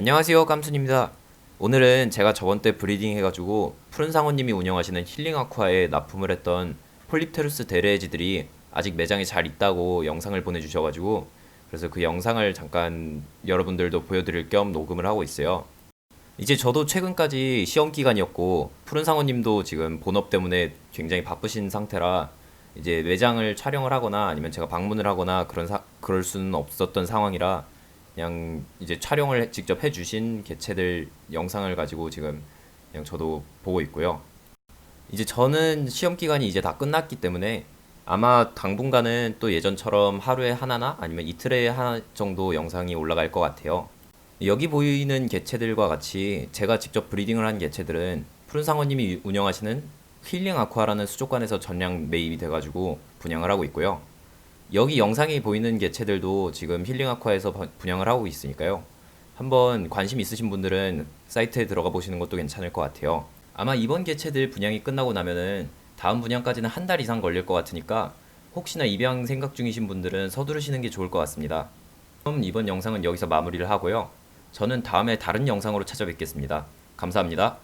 안녕하세요 깜순입니다. 오늘은 제가 저번 때 브리딩 해가지고 푸른 상어님이 운영하시는 힐링 아쿠아에 납품을 했던 폴립테루스 데레지들이 아직 매장에 잘 있다고 영상을 보내주셔가지고 그래서 그 영상을 잠깐 여러분들도 보여드릴 겸 녹음을 하고 있어요. 이제 저도 최근까지 시험 기간이었고 푸른 상어님도 지금 본업 때문에 굉장히 바쁘신 상태라 이제 매장을 촬영을 하거나 아니면 제가 방문을 하거나 그런 사, 그럴 수는 없었던 상황이라 그냥 이제 촬영을 직접 해주신 개체들 영상을 가지고 지금 그냥 저도 보고 있고요. 이제 저는 시험 기간이 이제 다 끝났기 때문에 아마 당분간은 또 예전처럼 하루에 하나나 아니면 이틀에 하나 정도 영상이 올라갈 것 같아요. 여기 보이는 개체들과 같이 제가 직접 브리딩을 한 개체들은 푸른 상어님이 운영하시는 힐링 아쿠아라는 수족관에서 전량 매입이 돼가지고 분양을 하고 있고요. 여기 영상에 보이는 개체들도 지금 힐링 아쿠아에서 번- 분양을 하고 있으니까요. 한번 관심 있으신 분들은 사이트에 들어가 보시는 것도 괜찮을 것 같아요. 아마 이번 개체들 분양이 끝나고 나면은 다음 분양까지는 한 달 이상 걸릴 것 같으니까 혹시나 입양 생각 중이신 분들은 서두르시는 게 좋을 것 같습니다. 그럼 이번 영상은 여기서 마무리를 하고요. 저는 다음에 다른 영상으로 찾아뵙겠습니다. 감사합니다.